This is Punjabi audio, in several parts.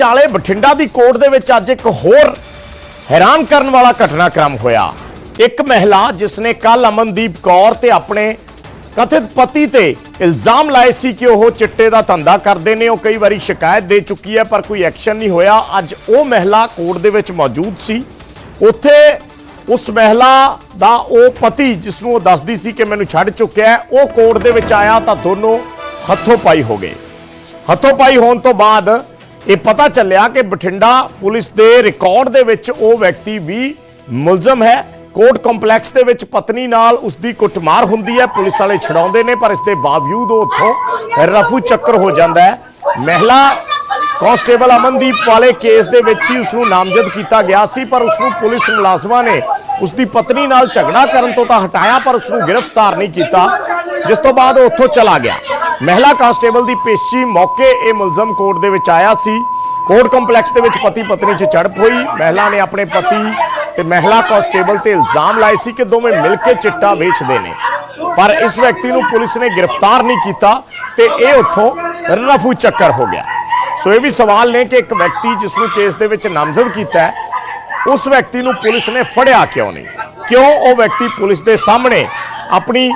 ਵਿਚਾਲੇ ਬਠਿੰਡਾ ਦੀ ਕੋਰਟ ਦੇ ਵਿੱਚ ਅੱਜ ਇੱਕ ਹੋਰ ਹੈਰਾਨ ਕਰਨ ਵਾਲਾ ਘਟਨਾਕ੍ਰਮ ਹੋਇਆ। ਇੱਕ ਮਹਿਲਾ ਜਿਸ ਨੇ ਕੱਲ ਅਮਨਦੀਪ ਕੌਰ ਤੇ ਆਪਣੇ ਕਥਿਤ ਪਤੀ ਤੇ ਇਲਜ਼ਾਮ ਲਾਏ ਸੀ ਕਿ ਉਹ ਚਿੱਟੇ ਦਾ ਧੰਦਾ ਕਰਦੇ ਨੇ, ਉਹ ਕਈ ਵਾਰੀ ਸ਼ਿਕਾਇਤ ਦੇ ਚੁੱਕੀ ਹੈ, ਪਰ ਕੋਈ ਐਕਸ਼ਨ ਨਹੀਂ ਹੋਇਆ। ਅੱਜ ਉਹ ਮਹਿਲਾ ਕੋਰਟ ਦੇ ਵਿੱਚ ਮੌਜੂਦ ਸੀ। ਉੱਥੇ ਉਸ ਮਹਿਲਾ ਦਾ ਉਹ ਪਤੀ ਜਿਸ ਨੂੰ ਉਹ ਦੱਸਦੀ ਸੀ ਕਿ ਮੈਨੂੰ ਛੱਡ ਚੁੱਕਿਆ ਉਹ ਕੋਰਟ ਦੇ ਵਿੱਚ ਆਇਆ ਤਾਂ ਦੋਨੋਂ ਹੱਥੋਂ ਪਾਈ ਹੋ ਗਏ। ਹੱਥੋਂ ਪਾਈ ਹੋਣ ਤੋਂ ਬਾਅਦ ਇਹ ਪਤਾ ਚੱਲਿਆ ਕਿ ਬਠਿੰਡਾ ਪੁਲਿਸ ਦੇ ਰਿਕਾਰਡ ਦੇ ਵਿੱਚ ਉਹ ਵਿਅਕਤੀ ਵੀ ਮੁਲਜ਼ਮ ਹੈ। ਕੋਰਟ ਕੰਪਲੈਕਸ ਦੇ ਵਿੱਚ ਪਤਨੀ ਨਾਲ ਉਸ ਦੀ ਕੁੱਟਮਾਰ ਹੁੰਦੀ ਹੈ। ਪੁਲਿਸ ਵਾਲੇ ਛਡਾਉਂਦੇ ਨੇ, ਪਰ ਇਸ ਦੇ ਬਾਵਜੂਦ ਉਹ ਉੱਥੋਂ ਰਫੂ ਚੱਕਰ ਹੋ ਜਾਂਦਾ ਹੈ। ਮਹਿਲਾ ਕਾਂਸਟੇਬਲ ਅਮਨਦੀਪ ਵਾਲੇ ਕੇਸ ਦੇ ਵਿੱਚ ਹੀ ਉਸ ਨੂੰ ਨਾਮਜ਼ਦ ਕੀਤਾ ਗਿਆ ਸੀ, ਪਰ ਉਸ ਨੂੰ ਪੁਲਿਸ ਮੁਲਾਜ਼ਮਾਂ ਨੇ ਉਸ ਦੀ ਪਤਨੀ ਨਾਲ ਝਗੜਾ ਕਰਨ ਤੋਂ ਤਾਂ ਹਟਾਇਆ, ਪਰ ਉਸ ਨੂੰ ਗ੍ਰਿਫਤਾਰ ਨਹੀਂ ਕੀਤਾ, ਜਿਸ ਤੋਂ ਬਾਅਦ ਉਹ ਉੱਥੋਂ ਚਲਾ ਗਿਆ। ਮਹਿਲਾ ਕਾਂਸਟੇਬਲ ਦੀ ਪੇਸ਼ੀ ਮੌਕੇ ਇਹ ਮੁਲਜ਼ਮ ਕੋਰਟ ਦੇ ਵਿੱਚ ਆਇਆ ਸੀ। ਕੋਰਟ ਕੰਪਲੈਕਸ ਦੇ ਵਿੱਚ ਪਤੀ ਪਤਨੀ 'ਚ ਝੜਪ ਹੋਈ। ਮਹਿਲਾ ਨੇ ਆਪਣੇ ਪਤੀ ਤੇ ਮਹਿਲਾ ਕਾਂਸਟੇਬਲ ਤੇ ਇਲਜ਼ਾਮ ਲਾਏ ਸੀ ਕਿ ਦੋਵੇਂ ਮਿਲ ਕੇ ਚਿੱਟਾ ਵੇਚਦੇ ਨੇ। ਪਰ ਇਸ ਵਿਅਕਤੀ ਨੂੰ ਪੁਲਿਸ ਨੇ ਗ੍ਰਿਫਤਾਰ ਨਹੀਂ ਕੀਤਾ ਤੇ ਇਹ ਉੱਥੋਂ ਰਫੂ ਚੱਕਰ ਹੋ ਗਿਆ। ਸੋ ਇਹ ਵੀ ਸਵਾਲ ਨੇ ਕਿ ਇੱਕ ਵਿਅਕਤੀ ਜਿਸ ਨੂੰ ਕੇਸ ਦੇ ਵਿੱਚ ਨਾਮਜ਼ਦ ਕੀਤਾ ਹੈ, ਉਸ ਵਿਅਕਤੀ ਨੂੰ ਪੁਲਿਸ ਨੇ ਫੜਿਆ ਕਿਉਂ ਨਹੀਂ? ਕਿਉਂ ਉਹ ਵਿਅਕਤੀ ਪੁਲਿਸ ਦੇ ਸਾਹਮਣੇ ਆਪਣੀ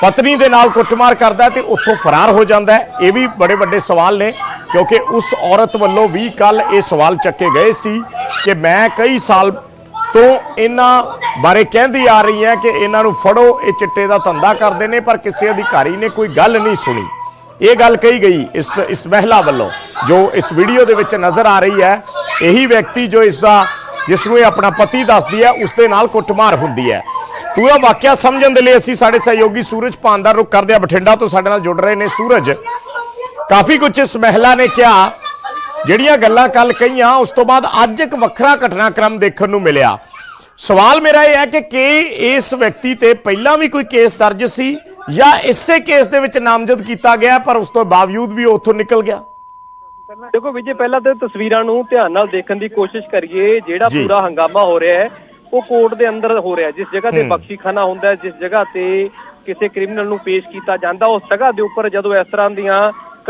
ਪਤਨੀ ਦੇ ਨਾਲ ਕੁੱਟਮਾਰ ਕਰਦਾ ਹੈ ਤੇ ਉੱਥੋਂ ਫਰਾਰ ਹੋ ਜਾਂਦਾ ਇਹ ਵੀ ਬੜੇ ਵੱਡੇ ਸਵਾਲ ਨੇ, ਕਿਉਂਕਿ ਉਸ ਔਰਤ ਵੱਲੋਂ ਵੀ ਕੱਲ ਇਹ ਸਵਾਲ ਚੱਕੇ ਗਏ ਸੀ ਕਿ ਮੈਂ ਕਈ ਸਾਲ ਤੋਂ ਇਹਨਾਂ ਬਾਰੇ ਕਹਿੰਦੀ ਆ ਰਹੀ ਹੈ ਕਿ ਇਹਨਾਂ ਨੂੰ ਫੜੋ, ਇਹ ਚਿੱਟੇ ਦਾ ਧੰਦਾ ਕਰਦੇ ਨੇ, ਪਰ ਕਿਸੇ ਅਧਿਕਾਰੀ ਨੇ ਕੋਈ ਗੱਲ ਨਹੀਂ ਸੁਣੀ। ਇਹ ਗੱਲ ਕਹੀ ਗਈ ਇਸ ਇਸ ਮਹਿਲਾ ਵੱਲੋਂ, ਜੋ ਇਸ ਵੀਡੀਓ ਦੇ ਵਿੱਚ ਨਜ਼ਰ ਆ ਰਹੀ ਹੈ, ਇਹੀ ਵਿਅਕਤੀ ਜੋ ਇਸ ਦਾ, ਜਿਸ ਨੂੰ ਇਹ ਆਪਣਾ ਪਤੀ ਦੱਸਦੀ ਹੈ ਉਸ ਦੇ ਨਾਲ ਕੁੱਟਮਾਰ ਹੁੰਦੀ ਹੈ। ਪੂਰਾ ਵਾਕਿਆ ਸਮਝਣ ਦੇ ਲਈ ਅਸੀਂ ਸਾਡੇ ਸਹਿਯੋਗੀ ਸੂਰਜ ਪਾਨ ਦਾ ਰੁਖ ਕਰਦੇ ਆ ਬਠਿੰਡਾ ਤੋਂ ਸਾਡੇ ਨਾਲ ਜੁੜ ਰਹੇ ਨੇ ਸੂਰਜ। ਕਾਫੀ ਕੁਝ ਇਸ ਮਹਿਲਾ ਨੇ ਕਿਹਾ, ਜਿਹੜੀਆਂ ਗੱਲਾਂ ਕੱਲ ਕਹੀਆਂ, ਉਸ ਤੋਂ ਬਾਅਦ ਅੱਜ ਇੱਕ ਵੱਖਰਾ ਘਟਨਾਕ੍ਰਮ ਦੇਖਣ ਨੂੰ ਮਿਲਿਆ। ਸਵਾਲ ਮੇਰਾ ਇਹ ਹੈ ਕਿ ਕੀ ਇਸ ਵਿਅਕਤੀ ਤੇ ਪਹਿਲਾਂ ਵੀ ਕੋਈ ਕੇਸ ਦਰਜ ਸੀ? ਜਾਂ ਇਸੇ ਕੇਸ ਦੇ ਵਿੱਚ ਨਾਮਜ਼ਦ ਕੀਤਾ ਗਿਆ ਪਰ ਉਸ ਤੋਂ ਬਾਵਜੂਦ ਵੀ ਉੱਥੋਂ ਨਿਕਲ ਗਿਆ ਦੇਖੋ ਵਿਜੇ ਪਹਿਲਾਂ ਤੇ ਤਸਵੀਰਾਂ ਨੂੰ ਧਿਆਨ ਨਾਲ ਦੇਖਣ ਦੀ ਕੋਸ਼ਿਸ਼ ਕਰੀਏ ਜਿਹੜਾ। ਪੂਰਾ ਹੰਗਾਮਾ ਹੋ ਰਿਹਾ ਹੈ ਉਹ ਕੋਰਟ ਦੇ ਅੰਦਰ ਹੋ ਰਿਹਾ। ਜਿਸ ਜਗ੍ਹਾ ਤੇ। ਬਖਸ਼ੀਖਾਨਾ ਹੁੰਦਾ ਜਿਸ ਜਗ੍ਹਾ ਤੇ ਕਿਸੇ ਕ੍ਰਿਮੀਨਲ ਨੂੰ ਪੇਸ਼ ਕੀਤਾ ਜਾਂਦਾ ਉਸ ਜਗ੍ਹਾ ਦੇ ਉੱਪਰ ਜਦੋਂ ਇਸ ਤਰ੍ਹਾਂ ਦੀਆਂ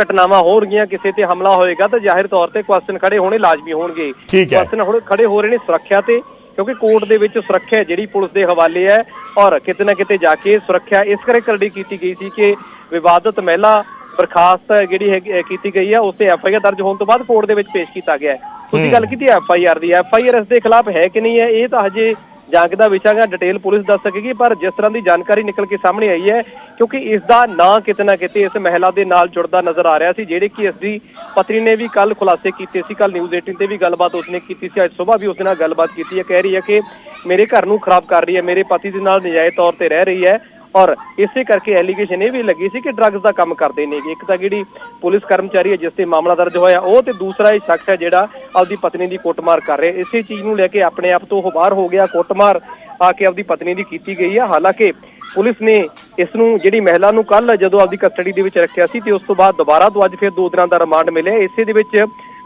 ਘਟਨਾਵਾਂ ਹੋ ਰਹੀਆਂ ਕਿਸੇ ਤੇ ਹਮਲਾ ਹੋਏਗਾ ਤਾਂ ਜ਼ਾਹਿਰ ਤੌਰ ਤੇ ਕੁਐਸਚਨ ਖੜੇ ਹੋਣੇ ਲਾਜ਼ਮੀ ਹੋਣਗੇ। ਕੁਐਸਚਨ ਹੁਣ ਖੜੇ ਹੋ ਰਹੇ ਨੇ ਸੁਰੱਖਿਆ ਤੇ ਕਿਉਂਕਿ ਕੋਰਟ ਦੇ ਵਿੱਚ ਸੁਰੱਖਿਆ ਜਿਹੜੀ ਪੁਲਿਸ ਦੇ ਹਵਾਲੇ ਹੈ ਔਰ ਕਿਤੇ ਨਾ ਕਿਤੇ ਜਾ ਕੇ ਸੁਰੱਖਿਆ ਇਸ ਕਰਕੇ ਕਰੜੀ ਕੀਤੀ ਗਈ ਸੀ ਕਿ ਵਿਵਾਦਤ ਮਹਿਲਾ ਬਰਖਾਸਤ ਜਿਹੜੀ ਕੀਤੀ ਗਈ ਹੈ ਉਸ ਐਫ ਆਈ ਆਰ ਦਰਜ ਹੋਣ ਤੋਂ ਬਾਅਦ ਕੋਰਟ ਦੇ ਵਿੱਚ ਪੇਸ਼ ਕੀਤਾ ਗਿਆ ਹੈ। ਤੁਸੀਂ। ਗੱਲ ਕੀਤੀ ਐਫ ਆਈ ਆਰ ਦੀ? ਐਫ ਆਈ ਆਰ ਇਸ ਦੇ ਖਿਲਾਫ ਹੈ ਕਿ ਨਹੀਂ ਹੈ? ਇਹ ਤਾਂ ਹਜੇ ਜਾਂਚ ਦਾ ਵਿਸ਼ਾ ਹੈ ਡਿਟੇਲ ਪੁਲਿਸ ਦੱਸ ਸਕੇਗੀ, ਪਰ ਜਿਸ ਤਰ੍ਹਾਂ ਦੀ ਜਾਣਕਾਰੀ ਨਿਕਲ ਕੇ ਸਾਹਮਣੇ ਆਈ ਹੈ, ਕਿਉਂਕਿ ਇਸ ਦਾ ਨਾਂ ਕਿਤੇ ਨਾ ਕਿਤੇ ਇਸ ਮਹਿਲਾ ਦੇ ਨਾਲ ਜੁੜਦਾ ਨਜ਼ਰ ਆ ਰਿਹਾ ਸੀ, ਜਿਹੜੇ ਕਿ ਇਸ ਦੀ ਪਤਨੀ ਨੇ ਵੀ ਕੱਲ ਖੁਲਾਸੇ ਕੀਤੇ ਸੀ ਕੱਲ ਨਿਊਜ਼ 18 ਤੇ ਵੀ ਗੱਲਬਾਤ ਉਸਨੇ ਕੀਤੀ ਸੀ, ਅੱਜ ਸਵੇਰ ਵੀ ਉਸਦੇ ਨਾਲ ਗੱਲਬਾਤ ਕੀਤੀ ਹੈ, ਕਹਿ ਰਹੀ ਹੈ ਕਿ ਮੇਰੇ ਘਰ ਨੂੰ ਖਰਾਬ ਕਰ ਰਹੀ ਹੈ, ਮੇਰੇ ਪਤੀ ਦੇ ਨਾਲ ਨਜਾਇਜ਼ ਤੌਰ ਤੇ ਰਹਿ ਰਹੀ ਹੈ ਔਰ ਇਸੇ ਕਰਕੇ ਐਲੀਗੇਸ਼ਨ ਇਹ ਵੀ ਲੱਗੀ ਸੀ ਕਿ ਡਰੱਗਸ ਦਾ ਕੰਮ ਕਰਦੇ ਨੇਗੇ ਇੱਕ ਤਾਂ ਜਿਹੜੀ ਪੁਲਿਸ ਕਰਮਚਾਰੀ ਹੈ ਜਿਸ ਤੇ ਮਾਮਲਾ ਦਰਜ ਹੋਇਆ, ਉਹ ਤੇ ਦੂਸਰਾ ਇਹ ਸ਼ਖਸ ਹੈ ਜਿਹੜਾ ਆਪਦੀ ਪਤਨੀ ਦੀ ਕੁੱਟਮਾਰ ਕਰ ਰਿਹਾ। ਇਸੇ ਚੀਜ਼ ਨੂੰ ਲੈ ਕੇ ਆਪਣੇ ਆਪ ਤੋਂ ਉਹ ਬਾਹਰ ਹੋ ਗਿਆ, ਕੁੱਟਮਾਰ ਆ ਕੇ ਆਪਦੀ ਪਤਨੀ ਦੀ ਕੀਤੀ ਗਈ ਹੈ ਹਾਲਾਂਕਿ ਪੁਲਿਸ ਨੇ ਇਸ ਨੂੰ ਜਿਹੜੀ ਮਹਿਲਾ ਨੂੰ ਕੱਲ ਜਦੋਂ ਆਪਦੀ ਕਸਟਡੀ ਦੇ ਵਿੱਚ ਰੱਖਿਆ ਸੀ ਤੇ ਉਸ ਤੋਂ ਬਾਅਦ ਦੁਬਾਰਾ ਤੋਂ ਅੱਜ ਫਿਰ ਦੋ ਦਿਨਾਂ ਦਾ ਰਿਮਾਂਡ ਮਿਲਿਆ। ਇਸੇ ਦੇ ਵਿੱਚ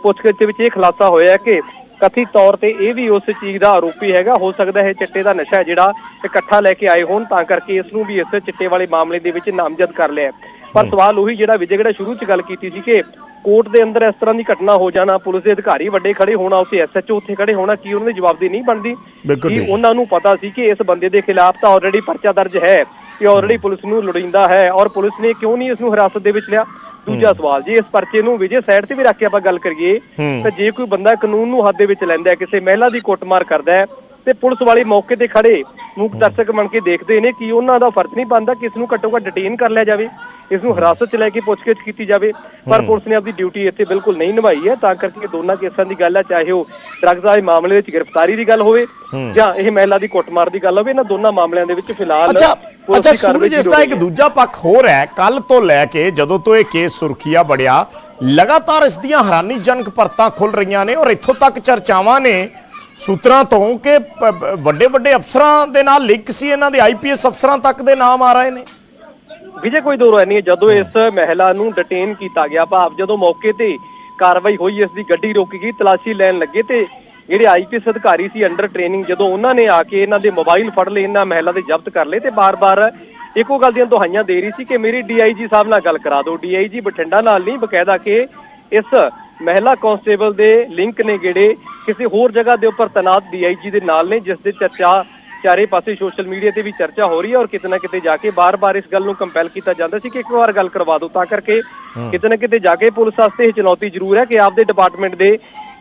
ਪੁੱਛਗਿੱਛ ਦੇ ਵਿੱਚ ਇਹ ਖੁਲਾਸਾ ਹੋਇਆ ਕਿ ਕਥਿਤ ਤੌਰ ਤੇ ਇਹ ਵੀ ਉਸ ਚੀਜ਼ ਦਾ ਆਰੋਪੀ ਹੈਗਾ। ਹੋ ਸਕਦਾ ਹੈ ਚਿੱਟੇ ਦਾ ਨਸ਼ਾ ਜਿਹੜਾ ਇਕੱਠਾ ਲੈ ਕੇ ਆਏ ਹੋਣ ਤਾਂ ਕਰਕੇ ਇਸ ਨੂੰ ਵੀ ਇਸ ਚਿੱਟੇ ਵਾਲੇ ਮਾਮਲੇ ਦੇ ਵਿੱਚ ਨਾਮਜ਼ਦ ਕਰ ਲਿਆ। ਪਰ ਸਵਾਲ ਉਹੀ ਜਿਹੜਾ ਵਿਜੇ ਜਿਹੜਾ ਸ਼ੁਰੂ ਚ ਗੱਲ ਕੀਤੀ ਸੀ ਕਿ ਕੋਰਟ ਦੇ ਅੰਦਰ ਇਸ ਤਰ੍ਹਾਂ ਦੀ ਘਟਨਾ ਹੋ ਜਾਣਾ ਪੁਲਿਸ ਦੇ ਅਧਿਕਾਰੀ ਵੱਡੇ ਖੜੇ ਹੋਣਾ ਉੱਥੇ ਐਸਐਚਓ ਉੱਥੇ ਖੜੇ ਹੋਣਾ ਕੀ ਉਹਨਾਂ ਦੀ ਜਵਾਬਦੇਹੀ ਨਹੀਂ ਬਣਦੀ? ਕੀ। ਉਹਨਾਂ ਨੂੰ ਪਤਾ ਸੀ ਕਿ ਇਸ ਬੰਦੇ ਦੇ ਖਿਲਾਫ ਤਾਂ ਆਲਰੇਡੀ ਪਰਚਾ ਦਰਜ ਹੈ ਕਿ ਆਲਰੇਡੀ ਪੁਲਿਸ ਨੂੰ ਲੋੜੀਂਦਾ ਹੈ ਔਰ ਪੁਲਿਸ ਨੇ ਕਿਉਂ ਨਹੀਂ ਇਸ ਨੂੰ ਹਿਰਾਸਤ ਦੇ ਵਿੱਚ ਲਿਆ? ਦੂਜਾ ਸਵਾਲ ਜੇ ਇਸ ਪਰਚੇ ਨੂੰ ਵਿਜੇ ਸਾਈਡ ਤੇ ਵੀ ਰੱਖ ਕੇ ਆਪਾਂ ਗੱਲ ਕਰੀਏ। ਤਾਂ ਜੇ ਕੋਈ ਬੰਦਾ ਕਾਨੂੰਨ ਨੂੰ ਹੱਥ ਦੇ ਵਿੱਚ ਲੈਂਦਾ ਹੈ ਕਿਸੇ ਮਹਿਲਾ ਦੀ ਕੁੱਟਮਾਰ ਕਰਦਾ ਹੈ ਤੇ ਪੁਲਿਸ ਵਾਲੇ ਮੌਕੇ ਤੇ ਖੜੇ। ਮੂਕ ਦਰਸ਼ਕ ਬਣ ਕੇ ਦੇਖਦੇ ਨੇ ਕਿ ਉਹਨਾਂ ਦਾ ਫਰਜ਼ ਨਹੀਂ ਬਣਦਾ ਕਿ ਇਸ ਨੂੰ ਘੱਟੋ ਘੱਟ ਡਿਟੇਨ ਕਰ ਲਿਆ ਜਾਵੇ। ਇਸ ਨੂੰ ਹਿਰਾਸਤ 'ਚ ਲੈ ਕੇ ਪੁੱਛਗਿੱਛ ਕੀਤੀ ਜਾਵੇ। ਪਰ ਪੁਲਿਸ ਨੇ ਆਪਣੀ ਡਿਊਟੀ ਇੱਥੇ ਬਿਲਕੁਲ ਨਹੀਂ ਨਿਭਾਈ ਹੈ। ਤਾਂ ਕਰਕੇ ਦੋਨਾਂ ਕੇਸਾਂ ਦੀ ਗੱਲ ਹੈ ਚਾਹੇ ਉਹ ਡਰੱਗਸ ਦੇ ਮਾਮਲੇ ਵਿੱਚ ਗ੍ਰਿਫਤਾਰੀ ਦੀ ਗੱਲ ਹੋਵੇ ਜਾਂ ਇਹ ਮਹਿਲਾ ਦੀ ਕੁੱਟਮਾਰ ਦੀ ਗੱਲ ਹੋਵੇ ਇਹਨਾਂ ਦੋਨਾਂ ਮਾਮਲਿਆਂ ਦੇ ਵਿੱਚ ਫਿਲਹਾਲ ਅੱਛਾ ਸੂਰਜ ਇਸ ਦਾ ਇੱਕ। ਦੂਜਾ ਪੱਖ ਹੋਰ ਹੈ। ਕੱਲ ਤੋਂ ਲੈ ਕੇ ਜਦੋਂ ਤੋਂ ਇਹ ਕੇਸ ਸੁਰਖੀਆ ਬੜਿਆ ਲਗਾਤਾਰ ਇਸ ਦੀਆਂ ਹੈਰਾਨੀਜਨਕ ਪਰਤਾਂ ਖੁੱਲ ਰਹੀਆਂ ਨੇ ਔਰ ਇੱਥੋਂ ਤੱਕ ਚਰਚਾਵਾਂ ਨੇ ਸੂਤਰਾਂ ਤੋਂ ਕਿ ਵੱਡੇ ਵੱਡੇ ਅਫਸਰਾਂ ਦੇ ਨਾਲ ਲਿੰਕ ਸੀ ਇਹਨਾਂ ਦੇ ਆਈਪੀਐਸ ਅਫਸਰਾਂ ਤੱਕ ਦੇ ਨਾਮ ਆ ਰਹੇ ਨੇ। ਵਿਜੇ, ਕੋਈ ਦੋ ਰਾਏ ਨਹੀਂ, ਜਦੋਂ ਇਸ ਮਹਿਲਾ ਨੂੰ ਡਿਟੇਨ ਕੀਤਾ ਗਿਆ, ਭਾਵ ਜਦੋਂ ਮੌਕੇ ਤੇ ਕਾਰਵਾਈ ਹੋਈ, ਇਸ ਦੀ ਗੱਡੀ ਰੋਕੀ ਗਈ, ਤਲਾਸ਼ੀ ਲੈਣ ਲੱਗੇ ਤੇ ਜਿਹੜੇ ਆਈਪੀਐਸ ਅਧਿਕਾਰੀ ਸੀ ਅੰਡਰ ਟ੍ਰੇਨਿੰਗ ਜਦੋਂ ਉਹਨਾਂ ਨੇ ਆ ਕੇ ਇਹਨਾਂ ਦੇ ਮੋਬਾਈਲ ਫੜ ਲਏ, ਇਹਨਾਂ ਮਹਿਲਾ ਦੇ ਜ਼ਬਤ ਕਰ ਲਏ ਤੇ ਬਾਰ-ਬਾਰ ਇੱਕੋ ਗੱਲ ਦੀਆਂ ਦੁਹਾਈਆਂ ਦੇ ਰਹੀ ਸੀ ਕਿ ਮੇਰੀ ਡੀਆਈਜੀ ਸਾਹਿਬ ਨਾਲ ਗੱਲ ਕਰਾ ਦਿਓ। ਡੀਆਈਜੀ ਬਠਿੰਡਾ ਨਾਲ ਨਹੀਂ, ਬਕਾਇਦਾ ਕਿ ਇਸ ਮਹਿਲਾ ਕਾਂਸਟੇਬਲ ਦੇ ਲਿੰਕ ਨੇ ਜਿਹੜੇ ਕਿਸੇ ਹੋਰ ਜਗ੍ਹਾ ਦੇ ਉੱਪਰ ਤੈਨਾਤ ਡੀਆਈਜੀ ਦੇ ਨਾਲ ਨੇ ਜਿਸ ਦੇ ਚਰਚਾ ਚਾਰੇ ਪਾਸੇ ਸੋਸ਼ਲ ਮੀਡੀਆ ਤੇ ਵੀ ਚਰਚਾ ਹੋ ਰਹੀ ਹੈ ਔਰ ਕਿਤੇ ਨਾ ਕਿਤੇ ਜਾ ਕੇ ਬਾਰ-ਬਾਰ ਇਸ ਗੱਲ ਨੂੰ ਕੰਪੈਲ ਕੀਤਾ ਜਾਂਦਾ ਸੀ ਕਿ ਇੱਕ ਵਾਰ ਗੱਲ ਕਰਵਾ ਦਿਓ। ਤਾਂ ਕਰਕੇ ਕਿਤੇ ਨਾ ਕਿਤੇ ਜਾ ਕੇ ਪੁਲਿਸ ਵਾਸਤੇ ਇਹ ਚੁਣੌਤੀ ਜ਼ਰੂਰ ਹੈ ਕਿ ਆਪਦੇ ਡਿਪਾਰਟਮੈਂਟ ਦੇ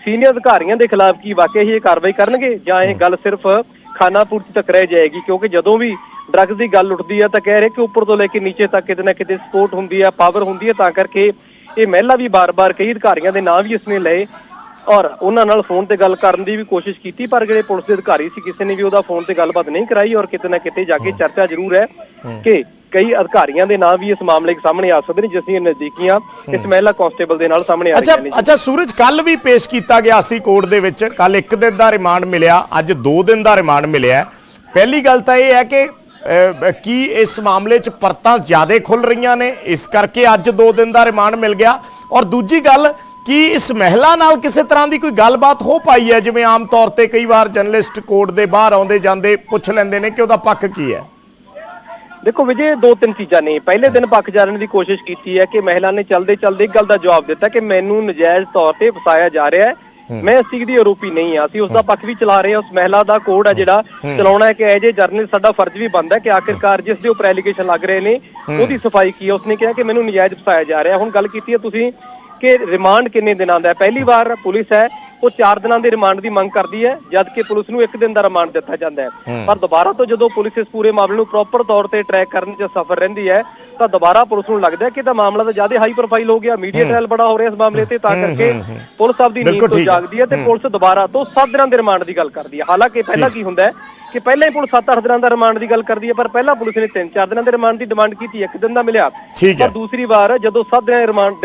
ਸੀਨੀਅਰ ਅਧਿਕਾਰੀਆਂ ਦੇ ਖਿਲਾਫ ਕੀ ਵਾਕਿਆ ਹੀ ਇਹ ਕਾਰਵਾਈ ਕਰਨਗੇ ਜਾਂ ਇਹ ਗੱਲ ਸਿਰਫ ਖਾਨਾ ਪੂਰਤੀ ਤੱਕ ਰਹਿ ਜਾਏਗੀ ਕਿਉਂਕਿ ਜਦੋਂ ਵੀ ਡਰੱਗਸ ਦੀ ਗੱਲ ਉੱਠਦੀ ਹੈ ਤਾਂ ਕਹਿ ਰਹੇ ਕਿ ਉੱਪਰ ਤੋਂ ਲੈ ਕੇ ਨੀਚੇ ਤੱਕ ਕਿਤੇ ਨਾ ਕਿਤੇ ਸਪੋਰਟ ਹੁੰਦੀ ਹੈ ਪਾਵਰ ਹੁੰਦੀ ਹੈ। ਤਾਂ ਕਰਕੇ ਇਹ ਮਹਿਲਾ ਵੀ ਬਾਰ-ਬਾਰ ਕਈ ਅਧਿਕਾਰੀਆਂ ਦੇ ਨਾਂ ਵੀ ਇਸਨੇ ਲਏ ਔਰ ਉਹਨਾਂ ਨਾਲ ਫੋਨ ਤੇ ਗੱਲ ਕਰਨ ਦੀ ਵੀ ਕੋਸ਼ਿਸ਼ ਕੀਤੀ ਪਰ ਜਿਹੜੇ ਪੁਲਿਸ ਦੇ ਅਧਿਕਾਰੀ ਸੀ ਕਿਸੇ ਨੇ ਵੀ ਉਹਦਾ ਫੋਨ ਤੇ ਗੱਲਬਾਤ ਨਹੀਂ ਕਰਾਈ ਔਰ ਕਿਤੇ ਨਾ ਕਿਤੇ ਜਾ ਕੇ ਚਰਚਾ ਜ਼ਰੂਰ ਹੈ ਕਿ ਕਈ ਅਧਿਕਾਰੀਆਂ ਦੇ ਨਾਂ ਵੀ ਇਸ ਮਾਮਲੇ 'ਚ ਸਾਹਮਣੇ ਆ ਸਕਦੇ ਨੇ ਜਿਸ ਦੀਆਂ ਨਜ਼ਦੀਕੀਆਂ ਇਸ ਮਹਿਲਾ ਕਾਂਸਟੇਬਲ ਦੇ ਨਾਲ ਸਾਹਮਣੇ ਆ ਅੱਛਾ ਰਹੀਆਂ ਨੇ ਅੱਛਾ ਸੂਰਜ ਕੱਲ ਵੀ ਪੇਸ਼ ਕੀਤਾ ਗਿਆ ਸੀ ਕੋਰਟ ਦੇ ਵਿੱਚ। ਕੱਲ ਇੱਕ ਦਿਨ ਦਾ ਰਿਮਾਂਡ ਮਿਲਿਆ ਅੱਜ 2 ਦਿਨ ਦਾ ਰਿਮਾਂਡ ਮਿਲਿਆ। ਪਹਿਲੀ ਗੱਲ ਤਾਂ ਇਹ ਹੈ ਕਿ ਕੀ ਇਸ ਮਾਮਲੇ 'ਚ ਪਰਤਾਂ ਜ਼ਿਆਦਾ ਖੁੱਲ ਰਹੀਆਂ ਨੇ? ਇਸ ਕਰਕੇ ਅੱਜ 2 ਦਿਨ ਦਾ ਰਿਮਾਂਡ ਮਿਲ ਗਿਆ। ਔਰ ਦੂਜੀ ਗੱਲ, ਕੀ ਇਸ ਮਹਿਲਾ ਨਾਲ ਕਿਸੇ ਤਰ੍ਹਾਂ ਦੀ ਕੋਈ ਗੱਲਬਾਤ ਹੋ ਪਾਈ ਹੈ? ਜਿਵੇਂ ਆਮ ਤੌਰ ਤੇ ਕਈ ਵਾਰ ਜਰਨਲਿਸਟ ਕੋਰਟ ਦੇ ਬਾਹਰ ਆਉਂਦੇ ਜਾਂਦੇ ਪੁੱਛ ਲੈਂਦੇ ਨੇ ਕਿ ਉਹਦਾ ਪੱਖ ਕੀ ਹੈ? ਦੇਖੋ ਵਿਜੇ, ਦੋ ਤਿੰਨ ਚੀਜ਼ਾਂ ਨੇ। ਪਹਿਲੇ ਦਿਨ ਪੱਖ ਜਾਣਨ ਦੀ ਕੋਸ਼ਿਸ਼ ਕੀਤੀ ਹੈ ਕਿ ਮਹਿਲਾ ਨੇ ਚਲਦੇ ਚਲਦੇ ਇੱਕ ਗੱਲ ਦਾ ਜਵਾਬ ਦਿੱਤਾ ਕਿ ਮੈਨੂੰ ਨਜਾਇਜ਼ ਤੌਰ ਤੇ ਫਸਾਇਆ ਜਾ ਰਿਹਾ ਹੈ। ਮੈਂ ਇਸ ਚੀਜ਼ ਦੀ ਆਰੋਪੀ ਨਹੀਂ ਆ ਅਸੀਂ ਉਸ ਦਾ ਪੱਖ ਵੀ ਚਲਾ ਰਹੇ ਹਾਂ। ਉਸ ਮਹਿਲਾ ਦਾ ਕੋਡ ਹੈ ਜਿਹੜਾ ਚਲਾਉਣਾ ਹੈ ਕਿ ਐਜ ਏ ਜਰਨਲ ਸਾਡਾ ਫਰਜ਼ ਵੀ ਬਣਦਾ ਹੈ ਕਿ ਆਖਿਰਕਾਰ ਜਿਸ ਦੇ ਉੱਪਰ ਐਲੀਗੇਸ਼ਨ ਲੱਗ ਰਹੇ ਨੇ ਉਹਦੀ ਸਫ਼ਾਈ ਕੀ ਹੈ? ਉਸਨੇ ਕਿਹਾ ਕਿ ਮੈਨੂੰ ਨਜਾਇਜ਼ ਫਸਾਇਆ ਜਾ ਰਿਹਾ ਹੁਣ ਗੱਲ ਕੀਤੀ ਹੈ ਤੁਸੀਂ ਕਿ ਰਿਮਾਂਡ ਕਿੰਨੇ ਦਿਨਾਂ ਦਾ ਹੈ? ਪਹਿਲੀ ਵਾਰ ਪੁਲਿਸ ਹੈ ਉਹ 4 ਦਿਨਾਂ ਦੇ ਰਿਮਾਂਡ ਦੀ ਮੰਗ ਕਰਦੀ ਹੈ ਜਦ ਕਿ ਪੁਲਿਸ ਨੂੰ 1 ਦਿਨ ਦਾ ਰਿਮਾਂਡ ਦਿੱਤਾ ਜਾਂਦਾ ਹੈ। ਪਰ ਦੁਬਾਰਾ ਤੋਂ ਜਦੋਂ ਪੁਲਿਸ ਇਸ ਪੂਰੇ ਮਾਮਲੇ ਨੂੰ ਪ੍ਰੋਪਰ ਤੌਰ ਤੇ ਟਰੈਕ ਕਰਨ 'ਚ ਸਫਲ ਰਹਿੰਦੀ ਹੈ ਤਾਂ ਦੁਬਾਰਾ ਪੁਲਿਸ ਨੂੰ ਲੱਗਦਾ ਹੈ ਕਿ ਇਹਦਾ ਮਾਮਲਾ ਤਾਂ ਜ਼ਿਆਦਾ ਹਾਈ ਪ੍ਰੋਫਾਈਲ ਹੋ ਗਿਆ ਮੀਡੀਆ ਟ੍ਰਾਇਲ ਬੜਾ ਹੋ ਰਿਹਾ ਇਸ ਮਾਮਲੇ ਤੇ ਤਾਂ ਕਰਕੇ ਪੁਲਿਸ ਆਪਦੀ ਨੀਂਦ ਤੋਂ। ਜਾਗਦੀ ਹੈ ਤੇ ਪੁਲਿਸ ਦੁਬਾਰਾ ਤੋਂ 7 ਦਿਨਾਂ ਦੇ ਰਿਮਾਂਡ ਦੀ ਗੱਲ ਕਰਦੀ ਹੈ। ਹਾਲਾਂਕਿ ਪਹਿਲਾਂ ਕੀ ਹੁੰਦਾ ਹੈ ਕਿ ਪਹਿਲਾਂ ਹੀ ਪੁਲਿਸ 7-8 ਦਿਨਾਂ ਦਾ ਰਿਮਾਂਡ ਦੀ ਗੱਲ ਕਰਦੀ ਹੈ ਪਰ ਪਹਿਲਾਂ ਪੁਲਿਸ ਨੇ 3-4 ਦਿਨਾਂ ਦੇ ਰਿਮਾਂਡ ਦੀ ਡਿਮਾਂਡ ਕੀਤੀ ਇੱਕ ਦਿਨ ਦਾ ਮਿਲਿਆ। ਹੈ। ਪਰ ਦੂਸਰੀ ਵਾਰ ਜਦੋਂ 7 ਦਿਨਾਂ ਦੀ ਰਿਮਾਂਡ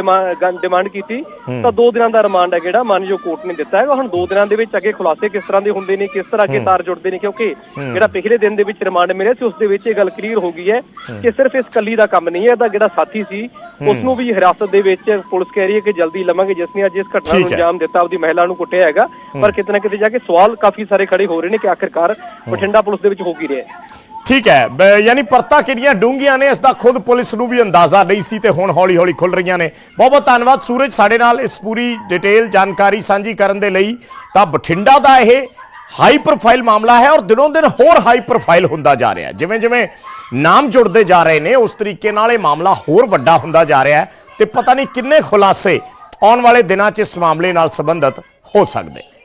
ਡਿਮਾਂਡ ਕੀਤੀ ਤਾਂ 2 ਦਿਨਾਂ ਦਾ ਰਿਮਾਂਡ ਹੈ ਜਿਹੜਾ ਮਾਨਯੋਗ ਕੋਰਟ ਨੇ ਦਿੱਤਾ ਹੈਗਾ। ਹੁਣ 2 ਦਿਨਾਂ ਦੇ ਵਿੱਚ ਅੱਗੇ ਖੁਲਾਸੇ ਕਿਸ ਤਰ੍ਹਾਂ ਦੇ ਹੁੰਦੇ ਨੇ ਕਿਸ ਤਰ੍ਹਾਂ ਕੇ ਤਾਰ ਜੁੜਦੇ ਨੇ ਕਿਉਂਕਿ ਜਿਹੜਾ ਪਿਛਲੇ ਦਿਨ ਦੇ ਵਿੱਚ ਰਿਮਾਂਡ ਮਿਲਿਆ ਸੀ ਉਸ ਦੇ ਵਿੱਚ ਇਹ ਗੱਲ ਕਲੀਅਰ ਹੋ ਗਈ ਹੈ ਕਿ ਸਿਰਫ ਇਸ ਕੱਲੀ ਦਾ ਕੰਮ ਨਹੀਂ ਹੈ ਇਹਦਾ ਜਿਹੜਾ ਸਾਥੀ ਸੀ ਉਸ ਨੂੰ ਵੀ ਹਿਰਾਸਤ ਦੇ ਵਿੱਚ ਪੁਲਿਸ ਕਹਿ ਰਹੀ ਹੈ ਕਿ ਜਲਦੀ ਲਵਾਂਗੇ ਜਿਸ ਨੇ ਅੱਜ ਇਸ ਘਟਨਾ ਨੂੰ ਹੈ। ਅੰਜਾਮ ਦਿੱਤਾ ਆਪਦੀ ਮਹਿਲਾ ਨੂੰ ਕੁੱਟਿਆ ਹੈਗਾ। ਪਰ ਕਿਤੇ ਨਾ ਕਿਤੇ ਜਾ ਕੇ ਸਵਾਲ ਕਾਫੀ ਸਾਰੇ ਖੜੇ ਹੋ ਰਹੇ ਨੇ ਕਿ ਆਖਿਰਕਾਰ ਬਠਿੰਡਾ ਪੁਲਿਸ ਦੇ ਵਿੱਚ ਹੋ ਕੀ ਰਿਹਾ ਹੈ? ਠੀਕ ਹੈ, ਬ- ਯਾਨੀ ਪਰਤਾਂ ਕਿੰਨੀਆਂ ਡੂੰਘੀਆਂ ਨੇ, ਇਸ ਦਾ ਖੁਦ ਪੁਲਿਸ ਨੂੰ ਵੀ ਅੰਦਾਜ਼ਾ ਨਹੀਂ ਸੀ ਤੇ ਹੁਣ ਹੌਲੀ-ਹੌਲੀ ਖੁੱਲ ਰਹੀਆਂ ਨੇ। ਬਹੁਤ ਬਹੁਤ ਧੰਨਵਾਦ ਸੂਰਜ ਸਾਡੇ ਨਾਲ ਇਸ ਪੂਰੀ ਡਿਟੇਲ ਜਾਣਕਾਰੀ ਸਾਂਝੀ ਕਰਨ ਦੇ ਲਈ। ਤਾਂ ਬਠਿੰਡਾ ਦਾ ਇਹ ਹਾਈ ਪ੍ਰੋਫਾਈਲ ਮਾਮਲਾ ਹੈ ਔਰ ਦਿਨੋਂ ਦਿਨ ਹੋਰ ਹਾਈ ਪ੍ਰੋਫਾਈਲ ਹੁੰਦਾ ਜਾ ਰਿਹਾ ਜਿਵੇਂ ਜਿਵੇਂ ਨਾਮ ਜੁੜਦੇ ਜਾ ਰਹੇ ਨੇ, ਉਸ ਤਰੀਕੇ ਨਾਲ ਇਹ ਮਾਮਲਾ ਹੋਰ ਵੱਡਾ ਹੁੰਦਾ ਜਾ ਰਿਹਾ ਹੈ ਤੇ ਪਤਾ ਨਹੀਂ ਕਿੰਨੇ ਖੁਲਾਸੇ ਆਉਣ ਵਾਲੇ ਦਿਨਾਂ 'ਚ ਇਸ ਮਾਮਲੇ ਨਾਲ ਸੰਬੰਧਿਤ ਹੋ ਸਕਦੇ।